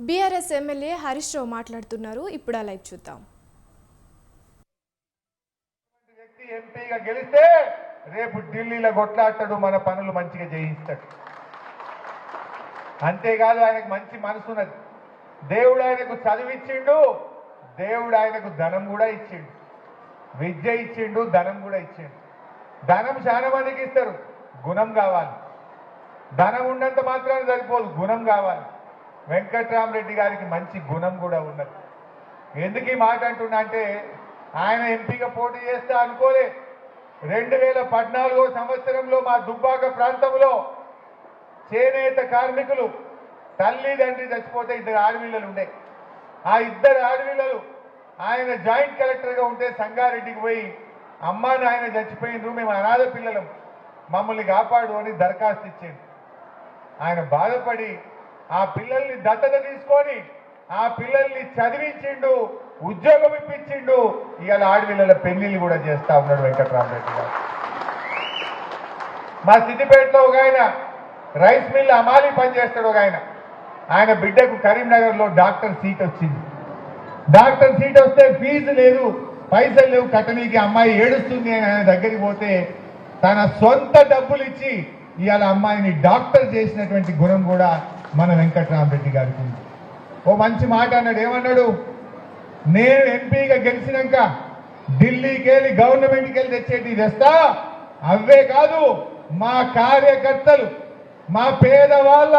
BRS MLA Harish Rao మాట్లాడుతున్నారు. ఇప్పుడు ఆ లైవ్ చూద్దాం. వ్యక్తి ఎంపీగా గెలిస్తే రేపు ఢిల్లీలో కొట్లాడతాడు మన పనులు మంచిగా చేయిస్తాడు. అంతేకాదు ఆయనకు మంచి మనసు ఉన్నది. దేవుడు ఆయనకు చదివిచ్చిండు దేవుడు ఆయనకు ధనం కూడా ఇచ్చిండు. విద్య ఇచ్చిండు ధనం కూడా ఇచ్చిండు. ధనం చాలా మందికి ఇస్తారు గుణం కావాలి. ధనం ఉన్నంత మాత్రాన్ని సరిపోదు గుణం కావాలి. వెంకట్రామరెడ్డి గారికి మంచి గుణం కూడా ఉన్నది. ఎందుకు ఈ మాట అంటున్నా అంటే ఆయన ఎంపీగా పోటీ చేస్తే అనుకోలే. రెండు వేల పద్నాలుగో సంవత్సరంలో మా దుబ్బాక ప్రాంతంలో చేనేత కార్మికులు తల్లి తండ్రి చచ్చిపోతే ఇద్దరు ఆడపిల్లలు ఉండే. ఆ ఇద్దరు ఆడపిల్లలు ఆయన జాయింట్ కలెక్టర్గా ఉంటే సంగారెడ్డికి పోయి అమ్మా నాయన చచ్చిపోయిండ్రు మేము అనాథ పిల్లలం. మమ్మల్ని కాపాడు అని దరఖాస్తు ఇచ్చింది. ఆయన బాధపడి ఆ పిల్లల్ని దత్తత తీసుకొని ఆ పిల్లల్ని చదివించిండు ఉద్యోగం ఇప్పించిండు. ఇవాళ ఆడపిల్లల పెళ్ళిళ్ళు కూడా చేస్తా ఉన్నాడు వెంకట్రామరెడ్డి గారు. మా సిద్దిపేటలో ఒక ఆయన రైస్ మిల్ అమాలి పనిచేస్తాడు ఒక ఆయన. ఆయన బిడ్డకు కరీంనగర్లో డాక్టర్ సీట్ వచ్చింది. డాక్టర్ సీట్ వస్తే ఫీజు లేదు పైసలు లేవు కట్టనీకి అమ్మాయి ఏడుస్తుంది అని ఆయన దగ్గరికి పోతే తన సొంత డబ్బులు ఇచ్చి ఇవాళ అమ్మాయిని డాక్టర్ చేసినటువంటి గుణం కూడా మన వెంకట్రామరెడ్డి గారికి. ఓ మంచి మాట అన్నాడు. ఏమన్నాడు? నేను ఎంపీగా గెలిచినాక ఢిల్లీకి వెళ్ళి గవర్నమెంట్కి వెళ్ళి తెచ్చేటి తెస్తా అవే కాదు మా కార్యకర్తలు మా పేదవాళ్ళ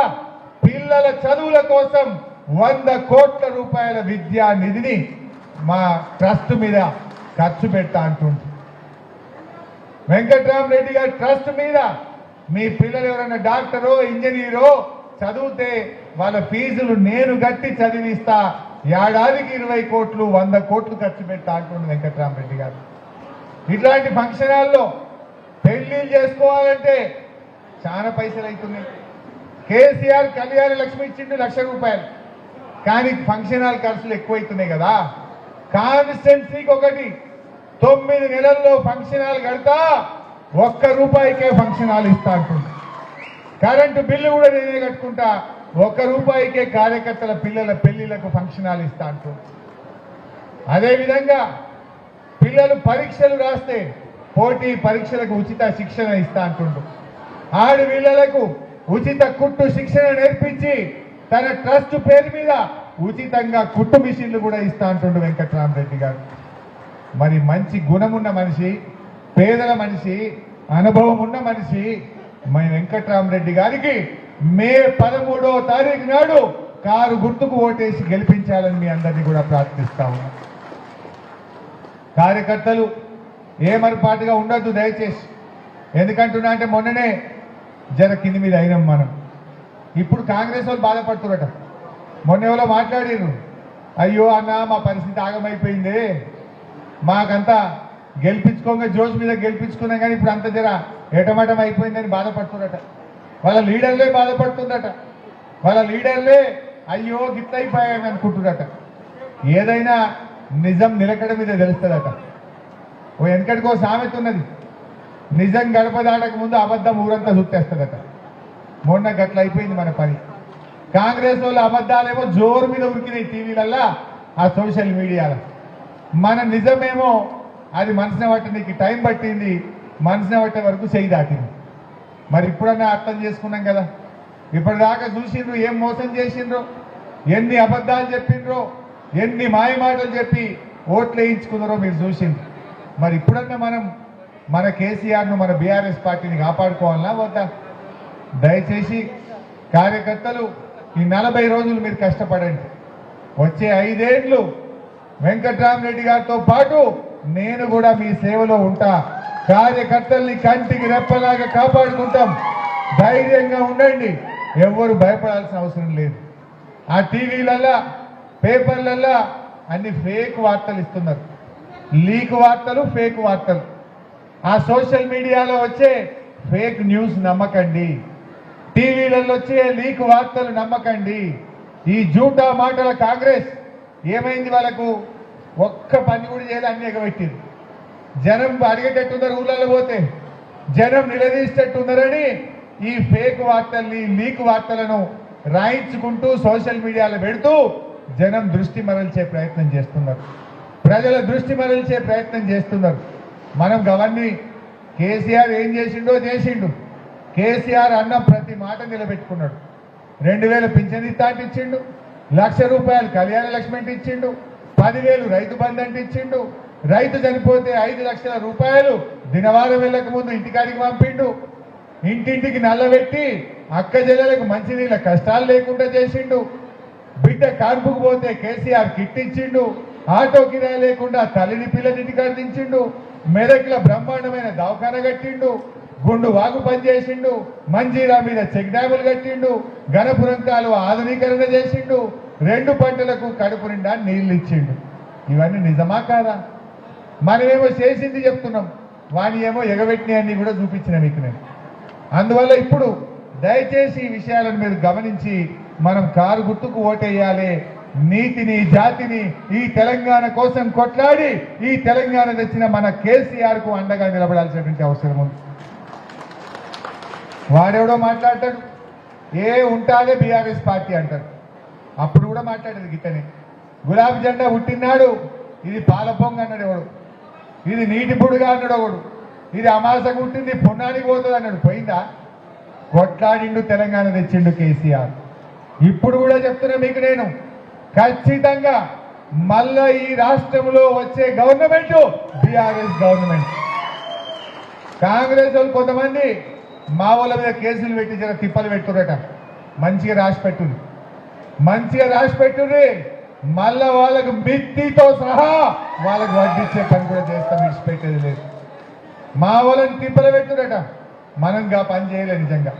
పిల్లల చదువుల కోసం వంద కోట్ల రూపాయల విద్యా నిధిని మా ట్రస్ట్ మీద ఖర్చు పెట్టా అంటుంది వెంకట్రామరెడ్డి గారి ట్రస్ట్ మీద మీ పిల్లలు ఎవరైనా డాక్టరో ఇంజనీరో చదివితే వాళ్ళ ఫీజులు నేను గట్టి చదివిస్తా. ఏడాదికి ఇరవై కోట్లు వంద కోట్లు ఖర్చు పెడతా అంటుండే వెంకట్రామరెడ్డి గారు. ఇట్లాంటి ఫంక్షన్ హాల్లో పెళ్ళిళ్ళు చేసుకోవాలంటే చాలా పైసలు అవుతున్నాయి కేసీఆర్ కళ్యాణ లక్ష్మి ఇచ్చిండు లక్ష రూపాయలు. కానీ ఫంక్షన్ హాల్ ఖర్చులు ఎక్కువైతున్నాయి కదా. కాన్స్టెన్సీకి ఒకటి. తొమ్మిది నెలల్లో ఫంక్షన్ హాల్ కడతా ఒక్క రూపాయికే ఫంక్షన్ హాల్ ఇస్తా అంటుంది కరెంటు బిల్లు కూడా నేనే కట్టుకుంటా. ఒక్క రూపాయికే కార్యకర్తల పిల్లల పెళ్ళిలకు ఫంక్షన్ హాల్ ఇస్తా అంటుంది అదేవిధంగా పిల్లలు పరీక్షలు రాస్తే పోటీ పరీక్షలకు ఉచిత శిక్షణ ఇస్తా అంటుండు. ఆడపిల్లలకు ఉచిత కుట్టు శిక్షణ నేర్పించి తన ట్రస్ట్ పేరు మీద ఉచితంగా కుట్టు మిషన్లు కూడా ఇస్తా అంటుండు వెంకట్రామరెడ్డి గారు. మరి మంచి గుణమున్న మనిషి పేదల మనిషి అనుభవం ఉన్న మనిషి మై వెంకట్రామరెడ్డి గారికి మే పదమూడవ తారీఖు నాడు కారు గుర్తుకు ఓటేసి గెలిపించాలని మీ అందరినీ కూడా ప్రార్థిస్తా ఉన్నా. కార్యకర్తలు ఏమరపాటుగా ఉండొద్దు దయచేసి. ఎందుకంటున్నా అంటే మొన్ననే జర కింది మీద అయినాం మనం. ఇప్పుడు కాంగ్రెస్ వాళ్ళు బాధపడుతున్నట. మొన్న ఎవరో మాట్లాడిర్రు. అయ్యో అన్న మా పరిస్థితి ఆగమైపోయింది. మాకంతా గెలిపించుకోగా జోష్ మీద గెలిపించుకున్నాం కానీ ఇప్పుడు అంత జర ఎటమటం అయిపోయిందని బాధపడుతుందట. వాళ్ళ లీడర్లే బాధపడుతుందట. వాళ్ళ లీడర్లే అయ్యో గిట్ అయిపోయాయని అనుకుంటున్నట ఏదైనా నిజం నిలకడ మీద తెలుస్తుందట. ఓ వెనకటికో సామెత ఉన్నది. నిజం గడప దాటక ముందు అబద్ధం ఊరంతా చుట్టేస్తుందట. మొన్న గట్ల అయిపోయింది మన పని. కాంగ్రెస్ వాళ్ళు అబద్ధాలేమో జోరు మీద ఉరికినాయి టీవీలల్లా ఆ సోషల్ మీడియాలో. మన నిజమేమో అది మనసున పట్టింది నీకు టైం పట్టింది మనసున పట్టే వరకు చేయి దాటింది. మరి ఇప్పుడన్నా అర్థం చేసుకున్నాం కదా? ఇప్పటిదాకా చూసిండ్రు ఏం మోసం చేసిండ్రు ఎన్ని అబద్ధాలు చెప్పిండ్రో ఎన్ని మాయమాటలు చెప్పి ఓట్లు వేయించుకున్నారో మీరు చూసిండ్రు. మరి ఇప్పుడన్నా మనం మన కేసీఆర్ను మన బీఆర్ఎస్ పార్టీని కాపాడుకోవాలన్నా వద్దా? దయచేసి కార్యకర్తలు ఈ నలభై రోజులు మీరు కష్టపడండి. వచ్చే ఐదేళ్ళు వెంకట్రామరెడ్డి గారితో పాటు నేను కూడా మీ సేవలో ఉంటా. కార్యకర్తల్ని కంటికి రెప్పలాగా కాపాడుకుంటాం. ధైర్యంగా ఉండండి. ఎవ్వరు భయపడాల్సిన అవసరం లేదు. ఆ టీవీలల్లా పేపర్లల్లా అన్ని ఫేక్ వార్తలు ఇస్తున్నారు. లీక్ వార్తలు ఫేక్ వార్తలు. ఆ సోషల్ మీడియాలో వచ్చే ఫేక్ న్యూస్ నమ్మకండి. టీవీలలో వచ్చే లీక్ వార్తలు నమ్మకండి. ఈ జూటా మాటల కాంగ్రెస్ ఏమైంది వాళ్ళకు? ఒక్క పని కూడా చేయాలి అన్ని ఎగబెట్టింది జనం అడిగేటట్టున్నారు ఊళ్ళలో పోతే. జనం నిలదీసేటట్టున్నారని ఈ ఫేక్ వార్తల్ని లీక్ వార్తలను రాయించుకుంటూ సోషల్ మీడియాలో పెడుతూ జనం దృష్టి మరల్చే ప్రయత్నం చేస్తున్నారు. ప్రజల దృష్టి మరల్చే ప్రయత్నం చేస్తున్నారు. మనం గవర్నీ కేసీఆర్ ఏం చేసిండో చేసిండు. కేసీఆర్ అన్న ప్రతి మాట నిలబెట్టుకున్నాడు. రెండు వేల పింఛన్ ఇస్తాంటి ఇచ్చిండు. లక్ష రూపాయలు కళ్యాణ లక్ష్మి అంటే ఇచ్చిండు. పదివేలు రైతు బంధు అంటే ఇచ్చిండు. రైతు చనిపోతే ఐదు లక్షల రూపాయలు దినవారం వెళ్ళక ముందు ఇంటికాడికి పంపిండు. ఇంటింటికి నల్లబెట్టి అక్క చెల్లెలకు మంచినీళ్ళ కష్టాలు లేకుండా చేసిండు. బిడ్డ కాన్పుకు పోతే కేసీఆర్ కిట్ ఇచ్చిండు. ఆటో కిరాయి లేకుండా తల్లిని పిల్లని ఇంటికాడ దించిండు. మెదక్ల బ్రహ్మాండమైన దవాఖాన కట్టిండు. గుండు వాగు పనిచేసిండు మంజీరా మీద చెక్ డ్యాములు కట్టిండు. గణపురం కాలువ ఆధునీకరణ చేసిండు. రెండు పంటలకు కడుపు నిండా నీళ్ళు ఇచ్చిండు. ఇవన్నీ నిజమా కాదా? మనమేమో చేసింది చెప్తున్నాం. వాని ఏమో ఎగబెట్టిన అన్ని కూడా చూపించిన మీకు నేను. అందువల్ల ఇప్పుడు దయచేసి ఈ విషయాలను మీరు గమనించి మనం కారు గుర్తుకు ఓటేయాలి. నీతిని జాతిని ఈ తెలంగాణ కోసం కొట్లాడి ఈ తెలంగాణ తెచ్చిన మన కేసీఆర్కు అండగా నిలబడాల్సినటువంటి అవసరం ఉంది. వాడెవడో మాట్లాడతాడు. ఏ ఉంటాదే బీఆర్ఎస్ పార్టీ అంటారు అప్పుడు కూడా మాట్లాడేది గిట్టనే. గులాబీ జెండా పుట్టినాడు. ఇది పాలపొంగ అన్నాడు ఎవడు. ఇది నీటి పొడుగా అన్నాడు ఒకడు. ఇది అమాసకు ఉంటుంది పొన్నానికి పోతుంది అన్నాడు. పోయిందా? కొట్లాడిండు తెలంగాణ తెచ్చిండు కేసీఆర్. ఇప్పుడు కూడా చెప్తున్నా మీకు నేను. ఖచ్చితంగా మళ్ళా ఈ రాష్ట్రంలో వచ్చే గవర్నమెంట్ బీఆర్ఎస్ గవర్నమెంట్. కాంగ్రెస్ వాళ్ళు కొంతమంది మా వాళ్ళ మీద కేసులు పెట్టి జర తిప్పలు పెట్టురట మంచిగా రాసి పెట్టుంది మంచిగా రాసి పెట్టుర్రీ. మళ్ళా వాళ్ళకు మిత్తితో సహా వాళ్ళకు వడ్డించే పని కూడా చేస్తాం విడిచిపెట్టేది లేదు. మా వాళ్ళని తిప్పలు పెట్టుడట. మనంగా పని చేయలే నిజంగా.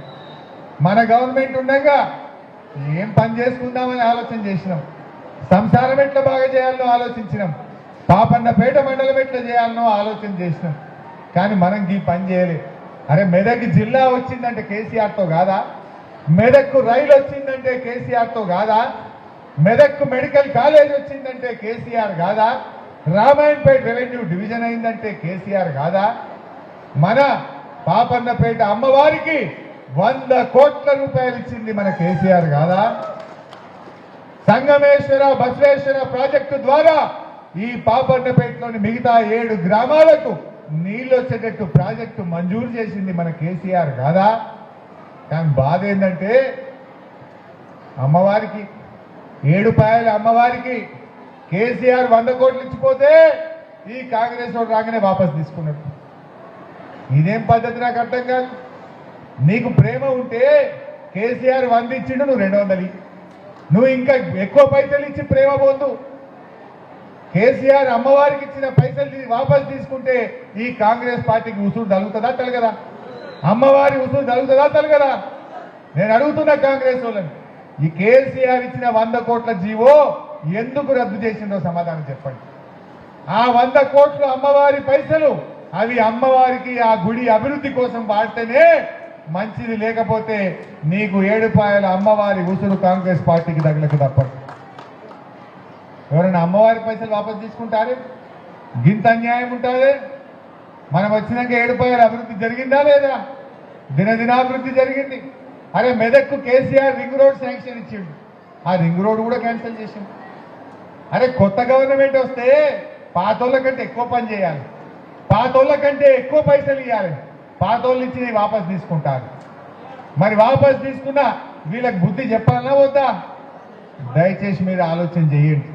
మన గవర్నమెంట్ ఉండగా ఏం పని చేసుకుందామని ఆలోచన చేసినాం. సంసారం ఎట్లా బాగా చేయాలనో ఆలోచించినాం. పాపన్నపేట మండలం ఎట్లా చేయాలనో ఆలోచన చేసినాం. కానీ మనం ఈ పని చేయలే. అరే మెదక్ జిల్లా వచ్చిందంటే కేసీఆర్తో కాదా? మెదక్కు రైలు వచ్చిందంటే కేసీఆర్తో కాదా? మెదక్ మెడికల్ కాలేజ్ వచ్చిందంటే కేసీఆర్ కాదా? రామాయణపేట రెవెన్యూ డివిజన్ అయిందంటే కేసీఆర్ కాదా? మన పాపన్నపేట అమ్మవారికి వంద కోట్ల రూపాయలు ఇచ్చింది మన కేసీఆర్ కాదా? సంగమేశ్వర బసవేశ్వర ప్రాజెక్టు ద్వారా ఈ పాపన్నపేటలోని మిగతా ఏడు గ్రామాలకు నీళ్ళు వచ్చేటట్టు ప్రాజెక్టు మంజూరు చేసింది మన కేసీఆర్ కాదా? కానీ బాధ ఏంటంటే అమ్మవారికి ఏడుపాయల అమ్మవారికి కేసీఆర్ వంద కోట్లు ఇచ్చిపోతే ఈ కాంగ్రెస్ వాడు రాగానే వాపస్ తీసుకున్నాడు. ఇదేం పద్ధతి నాకు అర్థం కాదు. నీకు ప్రేమ ఉంటే కేసీఆర్ వంద ఇచ్చిండు నువ్వు రెండు వందలు నువ్వు ఇంకా ఎక్కువ పైసలు ఇచ్చి ప్రేమ పోతు. కేసీఆర్ అమ్మవారికి ఇచ్చిన పైసలు వాపస్ తీసుకుంటే ఈ కాంగ్రెస్ పార్టీకి ఉసురు తగులుతుందా తలగదా? అమ్మవారి ఉసురు తగులుతుందా తలగదా? నేను అడుగుతున్నా కాంగ్రెస్ వాళ్ళని. ఈ కేసీఆర్ ఇచ్చిన వంద కోట్ల జీవో ఎందుకు రద్దు చేసిందో సమాధానం చెప్పండి. ఆ వంద కోట్లు అమ్మవారి పైసలు అవి అమ్మవారికి ఆ గుడి అభివృద్ధి కోసం వాడితేనే మంచిది లేకపోతే నీకు ఏడుపాయల అమ్మవారి ఉసురు కాంగ్రెస్ పార్టీకి తగలకు తప్పదు. ఎవరైనా అమ్మవారి పైసలు వాపసు తీసుకుంటారే? గింత అన్యాయం ఉంటుంది? మనం వచ్చినాక ఏడుపాయల అభివృద్ధి జరిగిందా లేదా? దినదినాభివృద్ధి జరిగింది. అరే మెదక్కు కేసీఆర్ రింగ్ రోడ్ శాంక్షన్ ఇచ్చిండు. ఆ రింగ్ రోడ్ కూడా క్యాన్సిల్ చేసిండు. అరే కొత్త గవర్నమెంట్ వస్తే పాతోళ్ళ కంటే ఎక్కువ పని చేయాలి. పాతోళ్ళ కంటే ఎక్కువ పైసలు ఇవ్వాలి పాతోళ్ళు ఇచ్చి వాపస్ తీసుకుంటారు మరి వాపస్ తీసుకున్నా వీళ్ళకి బుద్ధి చెప్పాలన్నా వద్దా? దయచేసి మీరు ఆలోచన చేయండి.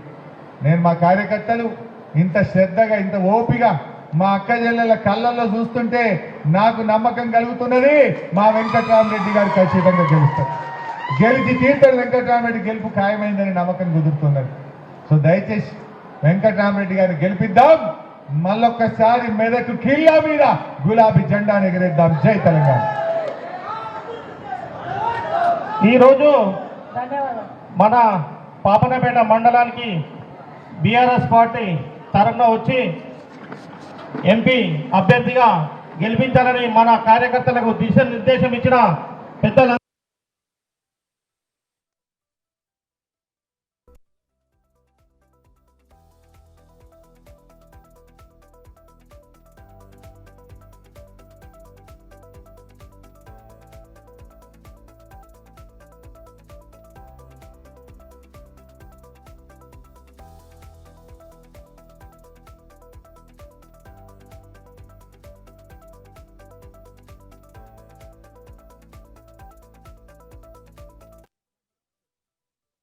నేను మా కార్యకర్తలు ఇంత శ్రద్ధగా ఇంత ఓపిగా మా అక్క చెల్లెల కళ్ళల్లో చూస్తుంటే నాకు నమ్మకం కలుగుతున్నది మా వెంకటరామరెడ్డి గారు ఖచ్చితంగా గెలుస్తారు. గెలిచి తీర్థడు వెంకటరామరెడ్డి గెలుపు ఖాయమైందని నమ్మకం కుదురుతున్నది. సో దయచేసి వెంకటరామరెడ్డి గారిని గెలిపిద్దాం. మళ్ళొక్కసారి మెదకు కిల్లా మీద గులాబీ జెండాను ఎగరేద్దాం. జై తెలంగాణ. ఈరోజు మన పాపనపేట మండలానికి బీఆర్ఎస్ పార్టీ తరంగా వచ్చి ఎంపీ అభ్యర్థిగా గెలిపించాలని మన కార్యకర్తలకు దిశ నిర్దేశం ఇచ్చిన పెద్దల